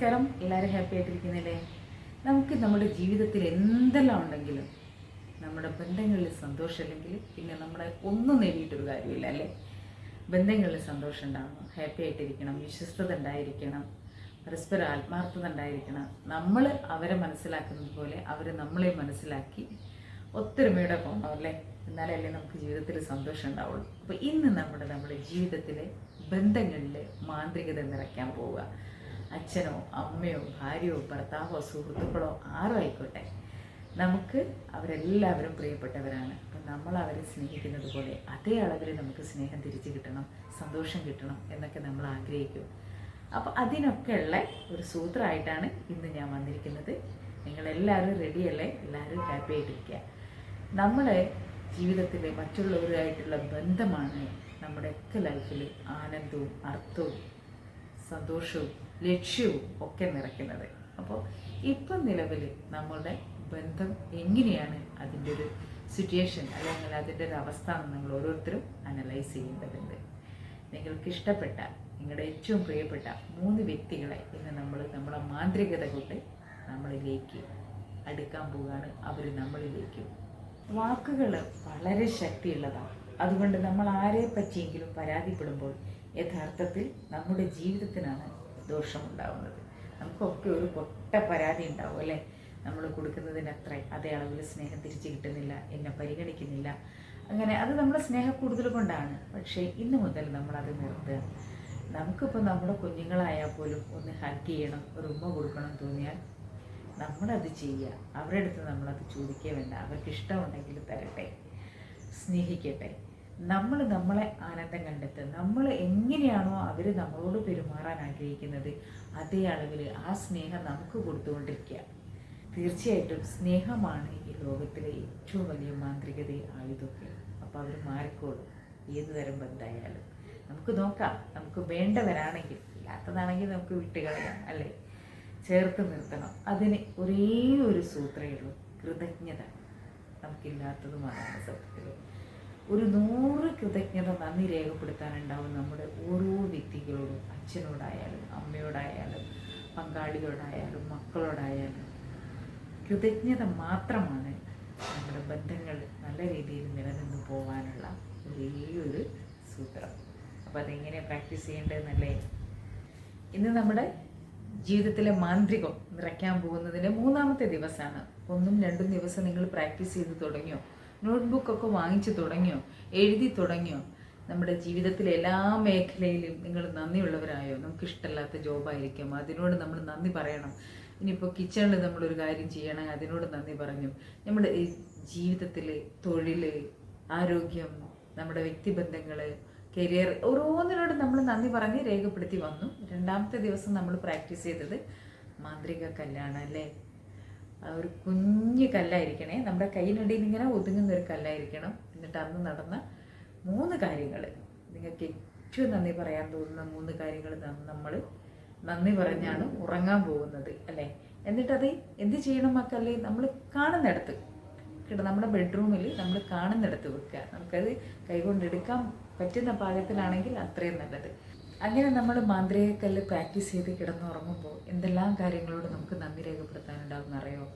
നമസ്കാരം. എല്ലാവരും ഹാപ്പി ആയിട്ടിരിക്കുന്നില്ലേ? നമുക്ക് നമ്മുടെ ജീവിതത്തിൽ എന്തെല്ലാം ഉണ്ടെങ്കിലും നമ്മുടെ ബന്ധങ്ങളിൽ സന്തോഷം അല്ലെങ്കിൽ പിന്നെ നമ്മളെ ഒന്നും നേടിയിട്ടൊരു കാര്യമില്ല അല്ലേ? ബന്ധങ്ങളിൽ സന്തോഷം ഉണ്ടാവണം ഹാപ്പി ആയിട്ടിരിക്കണം വിശ്വസ്തത ഉണ്ടായിരിക്കണം പരസ്പര ആത്മാർത്ഥത ഉണ്ടായിരിക്കണം. നമ്മൾ അവരെ മനസ്സിലാക്കുന്നത് പോലെ അവർ നമ്മളെ മനസ്സിലാക്കി ഒത്തൊരുമയോടെ പോകണം അല്ലേ? എന്നാലല്ലേ നമുക്ക് ജീവിതത്തിൽ സന്തോഷം ഉണ്ടാവുള്ളൂ. അപ്പോൾ ഇന്ന് നമ്മുടെ നമ്മുടെ ജീവിതത്തിലെ ബന്ധങ്ങളിലെ മാന്ത്രികത നിറയ്ക്കാൻ പോവുക. അച്ഛനോ അമ്മയോ ഭാര്യയോ ഭർത്താവോ സുഹൃത്തുക്കളോ ആരോ ആയിക്കോട്ടെ. നമുക്ക് അവരെല്ലാവരും പ്രിയപ്പെട്ടവരാണ്. അപ്പം നമ്മൾ അവരെ സ്നേഹിക്കുന്നത് പോലെ അതേ അളവിൽ നമുക്ക് സ്നേഹം തിരിച്ചു കിട്ടണം സന്തോഷം കിട്ടണം എന്നൊക്കെ നമ്മൾ ആഗ്രഹിക്കും. അപ്പോൾ അതിനൊക്കെയുള്ള ഒരു സൂത്രമായിട്ടാണ് ഇന്ന് ഞാൻ വന്നിരിക്കുന്നത്. നിങ്ങളെല്ലാവരും റെഡിയല്ലേ എല്ലാവരും ഹാപ്പി ആയിട്ടിരിക്കുക. നമ്മൾ ജീവിതത്തിൽ മറ്റുള്ളവരുമായിട്ടുള്ള ബന്ധമാണ് നമ്മുടെയൊക്കെ ലൈഫിൽ ആനന്ദവും അർത്ഥവും സന്തോഷവും ലക്ഷ്യവും ഒക്കെ നിറയ്ക്കുന്നത്. അപ്പോൾ ഇപ്പം നിലവിൽ നമ്മളുടെ ബന്ധം എങ്ങനെയാണ് അതിന്റെ ഒരു സിറ്റുവേഷൻ അല്ലെങ്കിൽ അതിന്റെ ഒരു അവസ്ഥ നിങ്ങൾ ഓരോരുത്തരും അനലൈസ് ചെയ്യേണ്ടതുണ്ട്. നിങ്ങൾക്ക് ഇഷ്ടപ്പെട്ട നിങ്ങളുടെ ഏറ്റവും പ്രിയപ്പെട്ട മൂന്ന് വ്യക്തികളെ ഇന്ന് നമ്മൾ നമ്മളെ മാന്ത്രികത കൊണ്ട് നമ്മളിലേക്ക് അടുക്കാൻ പോവുകയാണ്. അവർ നമ്മളിലേക്ക്. വാക്കുകൾ വളരെ ശക്തിയുള്ളതാണ്. അതുകൊണ്ട് നമ്മൾ ആരെ പറ്റിയെങ്കിലും പരാതിപ്പെടുമ്പോൾ യഥാർത്ഥത്തിൽ നമ്മുടെ ജീവിതത്തിനാണ് ദോഷമുണ്ടാവുന്നത് നമുക്കൊക്കെ ഒരു പൊട്ട പരാതി ഉണ്ടാവും അല്ലേ? നമ്മൾ കൊടുക്കുന്നതിന് അത്ര. അതേ അളവിൽ സ്നേഹം തിരിച്ചു കിട്ടുന്നില്ല എന്നെ പരിഗണിക്കുന്നില്ല. അങ്ങനെ അത് നമ്മുടെ സ്നേഹം കൂടുതൽ കൊണ്ടാണ്. പക്ഷേ ഇന്ന് മുതൽ നമ്മളത് നിർത്തുക. നമുക്കിപ്പോൾ നമ്മുടെ കുഞ്ഞുങ്ങളായാൽ പോലും ഒന്ന് ഹഗ് ചെയ്യണം ഒരു ഉമ്മ കൊടുക്കണം തോന്നിയാൽ നമ്മളത് ചെയ്യുക. അവരുടെ അടുത്ത് നമ്മളത് ചോദിക്കേ വേണ്ട. അവർക്ക് ഇഷ്ടമുണ്ടെങ്കിൽ തരട്ടെ. സ്നേഹിക്കട്ടെ. നമ്മൾ നമ്മളെ ആനന്ദം കണ്ടെത്തുക. നമ്മൾ എങ്ങനെയാണോ അവർ നമ്മളോട് പെരുമാറാൻ ആഗ്രഹിക്കുന്നത് അതേ അളവിൽ ആ സ്നേഹം നമുക്ക് കൊടുത്തുകൊണ്ടിരിക്കുക. തീർച്ചയായിട്ടും സ്നേഹമാണ് ഈ ലോകത്തിലെ ഏറ്റവും വലിയ മാന്ത്രികത ആയുധമൊക്കെ അപ്പോൾ അവർ മാറിക്കോളും. ഏത് തരം ബന്ധമായാലും നമുക്ക് നോക്കാം. നമുക്ക് വേണ്ടവരാണെങ്കിൽ ഇല്ലാത്തതാണെങ്കിൽ നമുക്ക് വിട്ടുകളയാം അല്ലേ? ചേർത്ത് നിർത്തണം. അതിന് ഒരേ ഒരു സൂത്രമേ ഉള്ളൂ. കൃതജ്ഞത. നമുക്കില്ലാത്തതുമാണ് സത്യത്തിൽ ഒരു നൂറ് കൃതജ്ഞത നന്ദി രേഖപ്പെടുത്താനുണ്ടാവും നമ്മുടെ ഓരോ വ്യക്തികളോടും അച്ഛനോടായാലും അമ്മയോടായാലും പങ്കാളിയോടായാലും മക്കളോടായാലും. കൃതജ്ഞത മാത്രമാണ് നമ്മുടെ ബന്ധങ്ങൾ നല്ല രീതിയിൽ നിലനിന്ന് പോകാനുള്ള ഒരേ ഒരു സൂത്രം. അപ്പോൾ അതെങ്ങനെ പ്രാക്ടീസ് ചെയ്യേണ്ടതെന്നല്ലേ? ഇന്ന് നമ്മുടെ ജീവിതത്തിലെ മാന്ത്രികം നിറയ്ക്കാൻ പോകുന്നതിന്റെ മൂന്നാമത്തെ ദിവസമാണ്. ഒന്നും രണ്ടും ദിവസം നിങ്ങൾ പ്രാക്ടീസ് ചെയ്ത് തുടങ്ങിയോ? നോട്ട്ബുക്കൊക്കെ വാങ്ങിച്ചു തുടങ്ങിയോ? എഴുതി തുടങ്ങിയോ? നമ്മുടെ ജീവിതത്തിലെ എല്ലാ മേഖലയിലും നിങ്ങൾ നന്ദിയുള്ളവരായോ? നമുക്ക് ഇഷ്ടമല്ലാത്ത ജോബായിരിക്കും. അതിനോട് നമ്മൾ നന്ദി പറയണം. ഇനിയിപ്പോൾ കിച്ചണിൽ നമ്മളൊരു കാര്യം ചെയ്യണം അതിനോട് നന്ദി പറഞ്ഞു. നമ്മുടെ ജീവിതത്തിൽ തൊഴിൽ ആരോഗ്യം നമ്മുടെ വ്യക്തിബന്ധങ്ങൾ കരിയർ ഓരോന്നിനോട് നമ്മൾ നന്ദി പറഞ്ഞ് രേഖപ്പെടുത്തി വന്നു. രണ്ടാമത്തെ ദിവസം നമ്മൾ പ്രാക്ടീസ് ചെയ്തത് മാന്ത്രിക കല്യാണം അല്ലേ? ഒരു കുഞ്ഞു കല്ലായിരിക്കണേ. നമ്മുടെ കയ്യിനിടയിൽ ഇങ്ങനെ ഒതുങ്ങുന്ന ഒരു കല്ലായിരിക്കണം. എന്നിട്ട് അന്ന് നടന്ന മൂന്ന് കാര്യങ്ങൾ നിങ്ങൾക്ക് ഏറ്റവും നന്ദി പറയാൻ തോന്നുന്ന മൂന്ന് കാര്യങ്ങൾ നമ്മൾ നന്ദി പറഞ്ഞാണ് ഉറങ്ങാൻ പോകുന്നത് അല്ലേ? എന്നിട്ടത് എന്ത് ചെയ്യണം മക്കല്ലേ നമ്മൾ കാണുന്നിടത്ത്. കേട്ടോ നമ്മുടെ ബെഡ്റൂമിൽ നമ്മൾ കാണുന്നിടത്ത് വെക്കുക. നമുക്കത് കൈകൊണ്ടെടുക്കാൻ പറ്റുന്ന പാകത്തിലാണെങ്കിൽ അത്രയും നല്ലത്. അങ്ങനെ നമ്മൾ മാന്ത്രികക്കല്ല് പ്രാക്ടീസ് ചെയ്ത് കിടന്നുറങ്ങുമ്പോൾ എന്തെല്ലാം കാര്യങ്ങളോട് നമുക്ക് നന്ദി രേഖപ്പെടുത്താനുണ്ടാകും അറിയോ?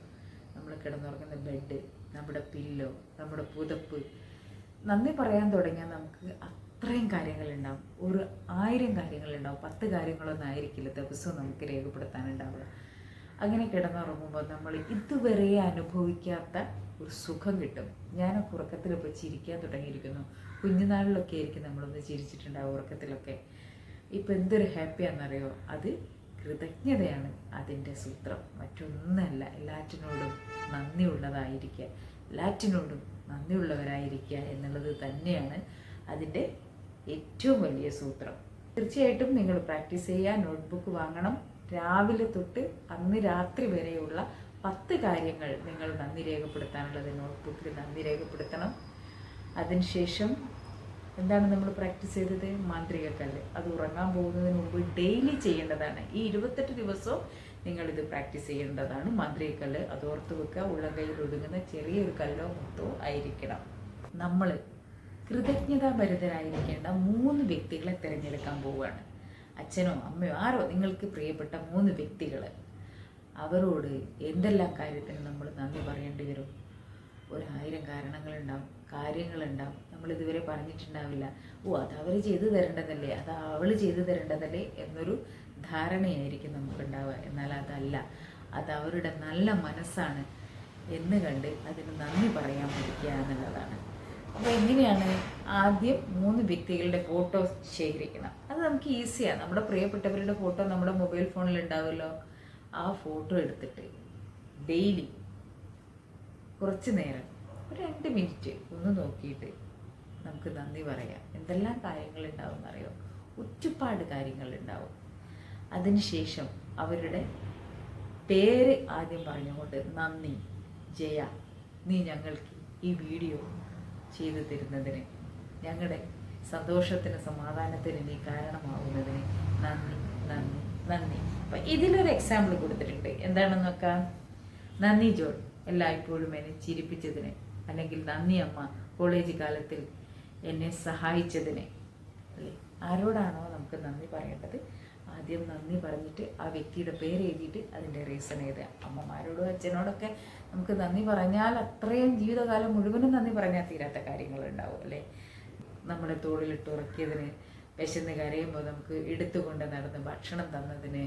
നമ്മൾ കിടന്നുറങ്ങുന്ന ബെഡ് നമ്മുടെ പില്ലോ നമ്മുടെ പുതപ്പ്. നന്ദി പറയാൻ തുടങ്ങിയാൽ നമുക്ക് അത്രയും കാര്യങ്ങളുണ്ടാവും. ഒരു ആയിരം കാര്യങ്ങളുണ്ടാവും. പത്ത് കാര്യങ്ങളൊന്നും ആയിരിക്കില്ല ദിവസവും നമുക്ക് രേഖപ്പെടുത്താനുണ്ടാവുക. അങ്ങനെ കിടന്നുറങ്ങുമ്പോൾ നമ്മൾ ഇതുവരെ അനുഭവിക്കാത്ത ഒരു സുഖം കിട്ടും. ഞാൻ ഉറക്കത്തിലിപ്പോൾ ചിരിക്കാൻ തുടങ്ങിയിരിക്കുന്നു. കുഞ്ഞുനാളിലൊക്കെ ആയിരിക്കും നമ്മളൊന്ന് ചിരിച്ചിട്ടുണ്ടാവും ഉറക്കത്തിലൊക്കെ. ഇപ്പം എന്തൊരു ഹാപ്പിയാണെന്നറിയോ? അത് കൃതജ്ഞതയാണ് അതിന്റെ സൂത്രം. മറ്റൊന്നല്ല എല്ലാറ്റിനോടും നന്ദിയുള്ളതായിരിക്കുക. എല്ലാറ്റിനോടും നന്ദിയുള്ളവരായിരിക്കുക എന്നുള്ളത് തന്നെയാണ് അതിന്റെ ഏറ്റവും വലിയ സൂത്രം. തീർച്ചയായിട്ടും നിങ്ങൾ പ്രാക്ടീസ് ചെയ്യുക നോട്ട്ബുക്ക് വാങ്ങണം. രാവിലെ തൊട്ട് അന്ന് രാത്രി വരെയുള്ള പത്ത് കാര്യങ്ങൾ നിങ്ങൾ നന്ദി രേഖപ്പെടുത്താനുള്ളത് നോട്ട്ബുക്കിൽ നന്ദി രേഖപ്പെടുത്തണം. അതിനുശേഷം എന്താണ് നമ്മൾ പ്രാക്ടീസ് ചെയ്തത്? മാന്ത്രികക്കല്ല്. അത് ഉറങ്ങാൻ പോകുന്നതിന് മുമ്പ് ഡെയിലി ചെയ്യേണ്ടതാണ്. ഈ ഇരുപത്തെട്ട് ദിവസവും നിങ്ങളിത് പ്രാക്ടീസ് ചെയ്യേണ്ടതാണ്. മാന്ത്രികക്കല്ല് അത് ഓർത്ത് വെക്കുക. ഉള്ളം കയ്യിൽ ഒതുങ്ങുന്ന ചെറിയൊരു കല്ലോ മുത്തോ ആയിരിക്കണം. നമ്മൾ കൃതജ്ഞതാഭരിതരായിരിക്കേണ്ട മൂന്ന് വ്യക്തികളെ തിരഞ്ഞെടുക്കാൻ പോവുകയാണ്. അച്ഛനോ അമ്മയോ ആരോ നിങ്ങൾക്ക് പ്രിയപ്പെട്ട മൂന്ന് വ്യക്തികൾ അവരോട് എന്തെല്ലാം കാര്യത്തിന് നമ്മൾ നന്ദി പറയേണ്ടി വരും? ഒരായിരം കാരണങ്ങളുണ്ടാവും. കാര്യങ്ങളുണ്ടാവും. നമ്മൾ ഇതുവരെ പറഞ്ഞിട്ടുണ്ടാവില്ല. ഓ അത് അവർ ചെയ്തു തരേണ്ടതല്ലേ? അത് അവൾ ചെയ്തു തരേണ്ടതല്ലേ? എന്നൊരു ധാരണയായിരിക്കും നമുക്കുണ്ടാവുക. എന്നാൽ അതല്ല. അത് അവരുടെ നല്ല മനസ്സാണ് എന്ന് കണ്ട് അതിന് നന്ദി പറയാൻ പഠിക്കുക എന്നുള്ളതാണ്. അപ്പോൾ എങ്ങനെയാണ് ആദ്യം മൂന്ന് വ്യക്തികളുടെ ഫോട്ടോ ശേഖരിക്കണം. അത് നമുക്ക് ഈസിയാണ് നമ്മുടെ പ്രിയപ്പെട്ടവരുടെ ഫോട്ടോ നമ്മുടെ മൊബൈൽ ഫോണിൽ ഉണ്ടാവുമല്ലോ ആ ഫോട്ടോ എടുത്തിട്ട് ഡെയിലി കുറച്ച് നേരം ഒരു രണ്ട് മിനിറ്റ് ഒന്ന് നോക്കിയിട്ട് നമുക്ക് നന്ദി പറയാം. എന്തെല്ലാം കാര്യങ്ങളുണ്ടാവും എന്നറിയോ കാര്യങ്ങൾ കാര്യങ്ങളുണ്ടാവും. അതിനുശേഷം അവരുടെ പേര് ആദ്യം പറഞ്ഞുകൊണ്ട് നന്ദി ജയ നീ ഞങ്ങൾക്ക് ഈ വീഡിയോ ചെയ്തു തരുന്നതിന് ഞങ്ങളുടെ സന്തോഷത്തിന് സമാധാനത്തിന് നീ കാരണമാവുന്നതിന് നന്ദി നന്ദി നന്ദി. അപ്പം ഇതിലൊരു എക്സാമ്പിൾ കൊടുത്തിട്ടുണ്ട്. എന്താണെന്ന് നോക്കാം നന്ദി ജോൺ. എല്ലായ്പ്പോഴും എന്നെ ചിരിപ്പിച്ചതിന് അല്ലെങ്കിൽ നന്ദി അമ്മ കോളേജ് കാലത്തിൽ എന്നെ സഹായിച്ചതിന്. അല്ലേ? ആരോടാണോ നമുക്ക് നന്ദി പറയേണ്ടത്? ആദ്യം നന്ദി പറഞ്ഞിട്ട് ആ വ്യക്തിയുടെ പേര് എഴുതിയിട്ട് അതിന്റെ റീസൺ എഴുതുക. അമ്മമാരോടും അച്ഛനോടൊക്കെ നമുക്ക് നന്ദി പറഞ്ഞാൽ അത്രയും ജീവിതകാലം മുഴുവനും നന്ദി പറഞ്ഞാൽ തീരാത്ത കാര്യങ്ങളുണ്ടാവും അല്ലേ? നമ്മളെ തോളിലിട്ട് ഉറക്കിയതിന് വിശന്ന് കരയുമ്പോൾ നമുക്ക് എടുത്തുകൊണ്ട് നടന്ന് ഭക്ഷണം തന്നതിന്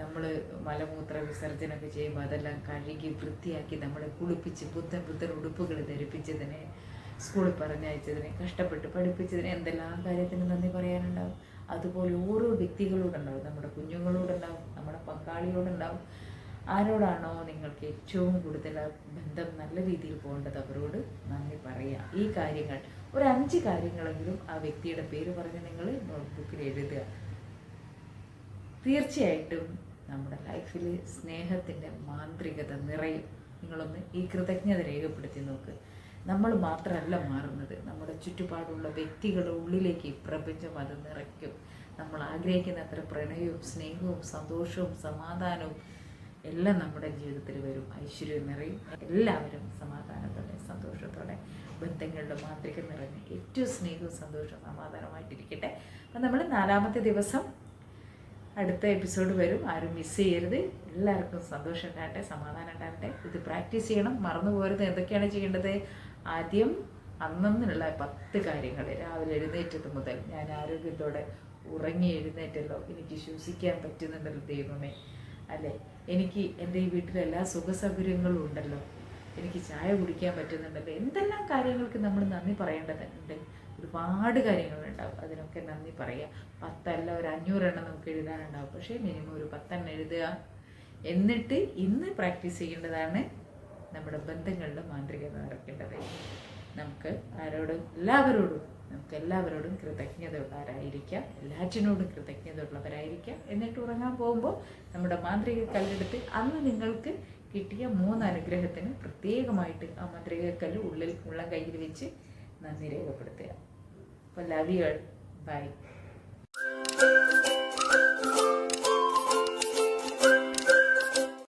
നമ്മൾ മലമൂത്ര വിസർജനമൊക്കെ ചെയ്യുമ്പോൾ അതെല്ലാം കഴുകി വൃത്തിയാക്കി നമ്മളെ കുളിപ്പിച്ച് പുത്തൻ പുത്തൻ ഉടുപ്പുകൾ ധരിപ്പിച്ചതിനെ സ്കൂളിൽ പറഞ്ഞയച്ചതിനെ കഷ്ടപ്പെട്ട് പഠിപ്പിച്ചതിനെ എന്തെല്ലാം കാര്യത്തിന് നന്ദി പറയാനുണ്ടാവും. അതുപോലെ ഓരോ വ്യക്തികളോടുണ്ടാവും നമ്മുടെ കുഞ്ഞുങ്ങളോടുണ്ടാവും നമ്മുടെ പങ്കാളിയോടുണ്ടാവും ആരോടാണോ നിങ്ങൾക്ക് ഏറ്റവും കൂടുതൽ ബന്ധം നല്ല രീതിയിൽ പോകേണ്ടത് അവരോട് നന്ദി പറയുക ഈ കാര്യങ്ങൾ ഒരു അഞ്ച് കാര്യങ്ങളെങ്കിലും ആ വ്യക്തിയുടെ പേര് പറഞ്ഞ് നിങ്ങൾ നോട്ട്ബുക്കിൽ എഴുതുക. തീർച്ചയായിട്ടും നമ്മുടെ ലൈഫിൽ സ്നേഹത്തിന്റെ മാന്ത്രികത നിറയും. നിങ്ങളൊന്ന് ഈ കൃതജ്ഞത രേഖപ്പെടുത്തി നോക്ക്. നമ്മൾ മാത്രമല്ല മാറുന്നത്. നമ്മുടെ ചുറ്റുപാടുള്ള വ്യക്തികളുടെ ഉള്ളിലേക്ക് പ്രപഞ്ചം അത് നിറയ്ക്കും. നമ്മൾ ആഗ്രഹിക്കുന്ന അത്ര പ്രണയവും സ്നേഹവും സന്തോഷവും സമാധാനവും എല്ലാം നമ്മുടെ ജീവിതത്തിൽ വരും. ഐശ്വര്യം നിറയും. എല്ലാവരും സമാധാനത്തോടെ സന്തോഷത്തോടെ ബന്ധങ്ങളുടെ മാന്ത്രിക നിറഞ്ഞ് ഏറ്റവും സ്നേഹവും സന്തോഷവും സമാധാനമായിട്ടിരിക്കട്ടെ അപ്പം നമ്മൾ നാലാമത്തെ ദിവസം അടുത്ത എപ്പിസോഡ് വരും. ആരും മിസ് ചെയ്യരുത്. എല്ലാവർക്കും സന്തോഷം ഉണ്ടാകട്ടെ സമാധാനം ഉണ്ടാകട്ടെ. ഇത് പ്രാക്ടീസ് ചെയ്യണം. മറന്നു പോരുത് എന്തൊക്കെയാണ് ചെയ്യേണ്ടത്? ആദ്യം അന്നുള്ള പത്ത് കാര്യങ്ങൾ രാവിലെ എഴുന്നേറ്റത് മുതൽ ഞാൻ ആരോഗ്യത്തോടെ ഉറങ്ങി എഴുന്നേറ്റല്ലോ. എനിക്ക് ശ്വസിക്കാൻ പറ്റുന്നുണ്ടല്ലോ ദൈവമേ. അല്ലേ? എനിക്ക് എന്റെ ഈ വീട്ടിൽ എല്ലാ സുഖ സൗകര്യങ്ങളും ഉണ്ടല്ലോ. എനിക്ക് ചായ കുടിക്കാൻ പറ്റുന്നുണ്ടല്ലോ. എന്തെല്ലാം കാര്യങ്ങൾക്ക് നമ്മൾ നന്ദി പറയേണ്ടതുണ്ട്? ഒരുപാട് കാര്യങ്ങളുണ്ടാവും. അതിനൊക്കെ നന്ദി പറയുക പത്തല്ല ഒരു അഞ്ഞൂറെണ്ണം നമുക്ക് എഴുതാനുണ്ടാവും. പക്ഷേ മിനിമം ഒരു പത്തെണ്ണം എഴുതുക. എന്നിട്ട് ഇന്ന് പ്രാക്ടീസ് ചെയ്യേണ്ടതാണ് നമ്മുടെ ബന്ധങ്ങളുടെ മാന്ത്രികത നടക്കേണ്ടത്. നമുക്ക് ആരോടും എല്ലാവരോടും നമുക്ക് എല്ലാവരോടും കൃതജ്ഞതയുള്ളവരായിരിക്കാം. എല്ലാറ്റിനോടും കൃതജ്ഞതയുള്ളവരായിരിക്കാം. എന്നിട്ട് ഉറങ്ങാൻ പോകുമ്പോൾ നമ്മുടെ മാന്ത്രിക കല്ലെടുത്ത് അന്ന് നിങ്ങൾക്ക് കിട്ടിയ മൂന്ന് അനുഗ്രഹത്തിന് പ്രത്യേകമായിട്ട് ആ മാന്ത്രിക കല്ല് ഉള്ളിൽ ഉള്ളം കയ്യിൽ വെച്ച് നന്ദി രേഖപ്പെടുത്തുക. അപ്പോൾ ലവ് യു ബൈ